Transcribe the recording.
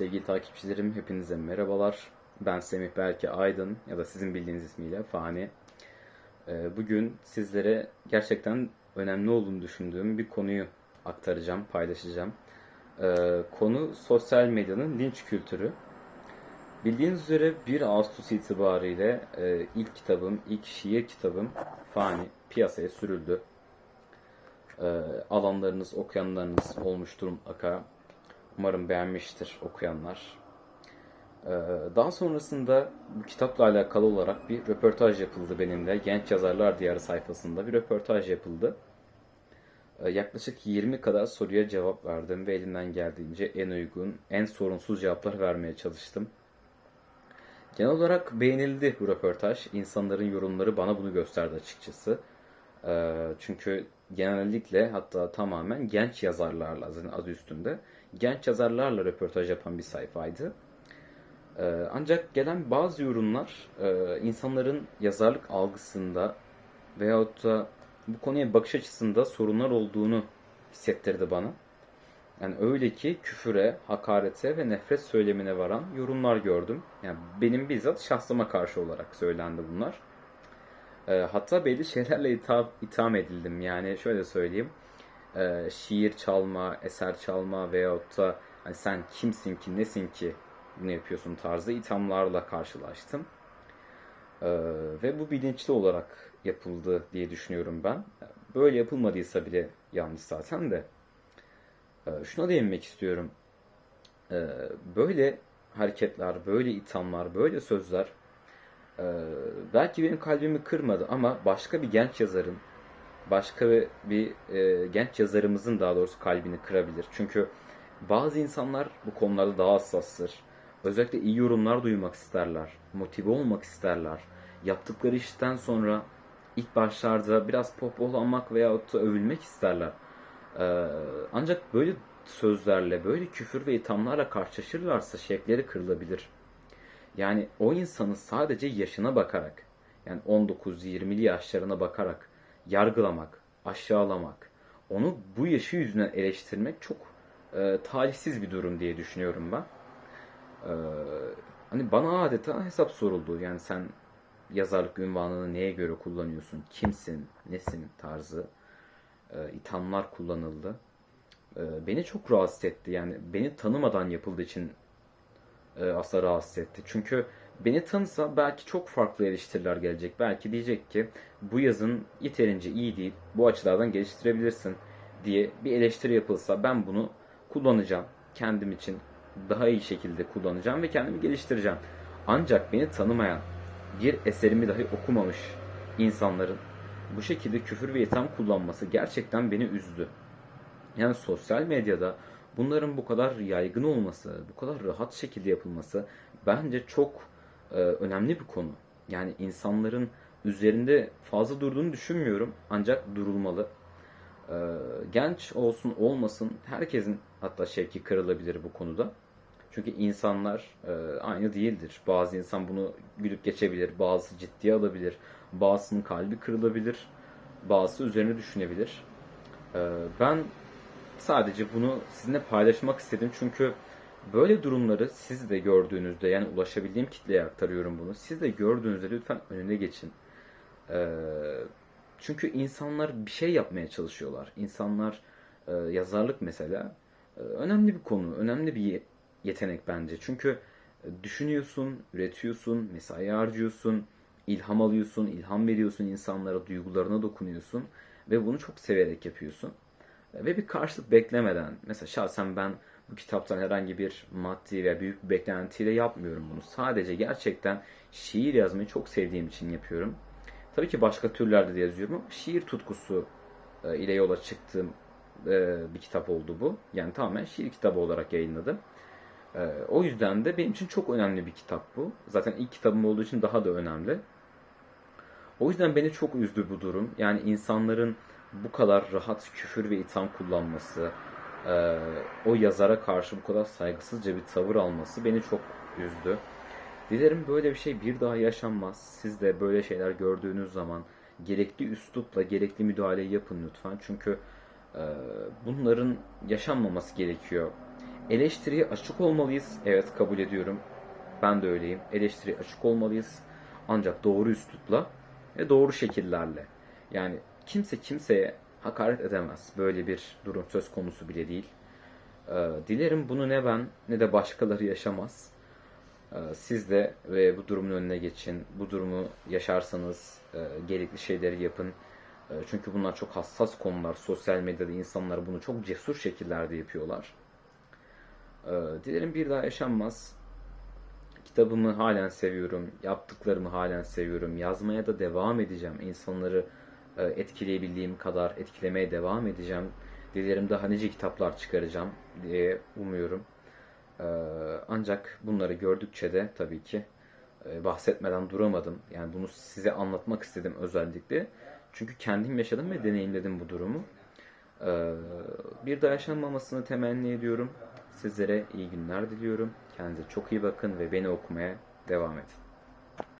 Sevgili takipçilerim hepinize merhabalar. Ben Semih Berke Aydın ya da sizin bildiğiniz ismiyle Fani. Ee, Bugün sizlere gerçekten önemli olduğunu düşündüğüm bir konuyu aktaracağım, paylaşacağım. Ee, Konu sosyal medyanın linç kültürü. Bildiğiniz üzere 1 Ağustos itibariyle e, ilk kitabım, ilk şiir kitabım Fani piyasaya sürüldü. Ee, Alanlarınız, okuyanlarınız olmuştur mutlaka. Umarım beğenmiştir okuyanlar. Ee, Daha sonrasında bu kitapla alakalı olarak bir röportaj yapıldı benimle. Genç Yazarlar Diyarı sayfasında bir röportaj yapıldı. Ee, Yaklaşık 20 kadar soruya cevap verdim ve elimden geldiğince en uygun, en sorunsuz cevaplar vermeye çalıştım. Genel olarak beğenildi bu röportaj. İnsanların yorumları bana bunu gösterdi açıkçası. Ee, çünkü genellikle hatta tamamen genç yazarlarla adı üstünde genç yazarlarla röportaj yapan bir sayfaydı. Ee, ancak gelen bazı yorumlar e, insanların yazarlık algısında veyahut da bu konuya bakış açısında sorunlar olduğunu hissettirdi bana. Yani öyle ki küfüre, hakarete ve nefret söylemine varan yorumlar gördüm. Yani benim bizzat şahsıma karşı olarak söylendi bunlar. Ee, hatta belli şeylerle itham, itham edildim. Yani şöyle söyleyeyim. Ee, şiir çalma, eser çalma veyahut da hani sen kimsin ki, nesin ki bunu yapıyorsun tarzı ithamlarla karşılaştım. Ee, ve bu bilinçli olarak yapıldı diye düşünüyorum ben. Böyle yapılmadıysa bile yanlış zaten de. Ee, şuna değinmek istiyorum. Ee, böyle hareketler, böyle ithamlar, böyle sözler ee, belki benim kalbimi kırmadı ama başka bir genç yazarın, başka bir e, genç yazarımızın daha doğrusu kalbini kırabilir. Çünkü bazı insanlar bu konularda daha hassastır. Özellikle iyi yorumlar duymak isterler, motive olmak isterler. Yaptıkları işten sonra ilk başlarda biraz pohpohlanmak veyahut da övülmek isterler. Ee, ancak böyle sözlerle, böyle küfür ve ithamlarla karşılaşırlarsa şevkleri kırılabilir. Yani o insanı sadece yaşına bakarak, yani 19-20'li yaşlarına bakarak yargılamak, aşağılamak, onu bu yaşı yüzünden eleştirmek çok e, talihsiz bir durum diye düşünüyorum ben. E, hani bana adeta hesap soruldu. Yani sen yazarlık ünvanını neye göre kullanıyorsun, kimsin, nesin tarzı e, ithamlar kullanıldı. E, beni çok rahatsız etti. Yani beni tanımadan yapıldığı için aslında rahatsız etti. Çünkü beni tanısa belki çok farklı eleştiriler gelecek. Belki diyecek ki bu yazın yeterince iyi değil, bu açılardan geliştirebilirsin diye bir eleştiri yapılsa ben bunu kullanacağım. Kendim için daha iyi şekilde kullanacağım ve kendimi geliştireceğim. Ancak beni tanımayan, bir eserimi dahi okumamış insanların bu şekilde küfür ve itham kullanması gerçekten beni üzdü. Yani sosyal medyada bunların bu kadar yaygın olması, bu kadar rahat şekilde yapılması bence çok e, önemli bir konu. Yani insanların üzerinde fazla durduğunu düşünmüyorum ancak durulmalı. E, genç olsun olmasın herkesin hatta şevki kırılabilir bu konuda. Çünkü insanlar e, aynı değildir. Bazı insan bunu gülüp geçebilir, bazısı ciddiye alabilir, bazısının kalbi kırılabilir, bazısı üzerine düşünebilir. E, ben Sadece bunu sizinle paylaşmak istedim çünkü böyle durumları siz de gördüğünüzde yani ulaşabildiğim kitleye aktarıyorum bunu. Siz de gördüğünüzde lütfen önüne geçin. Ee, çünkü insanlar bir şey yapmaya çalışıyorlar. İnsanlar e, yazarlık mesela e, önemli bir konu, önemli bir yetenek bence. Çünkü e, düşünüyorsun, üretiyorsun, mesai harcıyorsun, ilham alıyorsun, ilham veriyorsun insanlara, duygularına dokunuyorsun ve bunu çok severek yapıyorsun. Ve bir karşılık beklemeden, mesela şahsen ben bu kitaptan herhangi bir maddi veya büyük bir beklentiyle yapmıyorum bunu. Sadece gerçekten şiir yazmayı çok sevdiğim için yapıyorum. Tabii ki başka türlerde de yazıyorum ama şiir tutkusu e, ile yola çıktığım e, bir kitap oldu bu. Yani tamamen şiir kitabı olarak yayınladım. E, o yüzden de benim için çok önemli bir kitap bu. Zaten ilk kitabım olduğu için daha da önemli. O yüzden beni çok üzdü bu durum. Yani insanların bu kadar rahat küfür ve itham kullanması, e, o yazara karşı bu kadar saygısızca bir tavır alması beni çok üzdü. Dilerim böyle bir şey bir daha yaşanmaz. Siz de böyle şeyler gördüğünüz zaman gerekli üslupla gerekli müdahaleyi yapın lütfen. Çünkü e, bunların yaşanmaması gerekiyor. Eleştiriye açık olmalıyız. Evet kabul ediyorum. Ben de öyleyim. Eleştiriye açık olmalıyız. Ancak doğru üslupla ve doğru şekillerle. Yani kimse kimseye hakaret edemez. Böyle bir durum söz konusu bile değil. Ee, dilerim bunu ne ben ne de başkaları yaşamaz. Ee, siz de ve bu durumun önüne geçin. Bu durumu yaşarsanız e, gerekli şeyleri yapın. E, çünkü bunlar çok hassas konular. Sosyal medyada insanlar bunu çok cesur şekillerde yapıyorlar. Ee, dilerim bir daha yaşanmaz. Kitabımı halen seviyorum. Yaptıklarımı halen seviyorum. Yazmaya da devam edeceğim. İnsanları etkileyebildiğim kadar etkilemeye devam edeceğim. Dilerim daha nice kitaplar çıkaracağım diye umuyorum. Ee, ancak bunları gördükçe de tabii ki e, bahsetmeden duramadım. Yani bunu size anlatmak istedim özellikle. Çünkü kendim yaşadım ve deneyimledim bu durumu. Bir daha yaşanmamasını temenni ediyorum. Sizlere iyi günler diliyorum. Kendinize çok iyi bakın ve beni okumaya devam edin.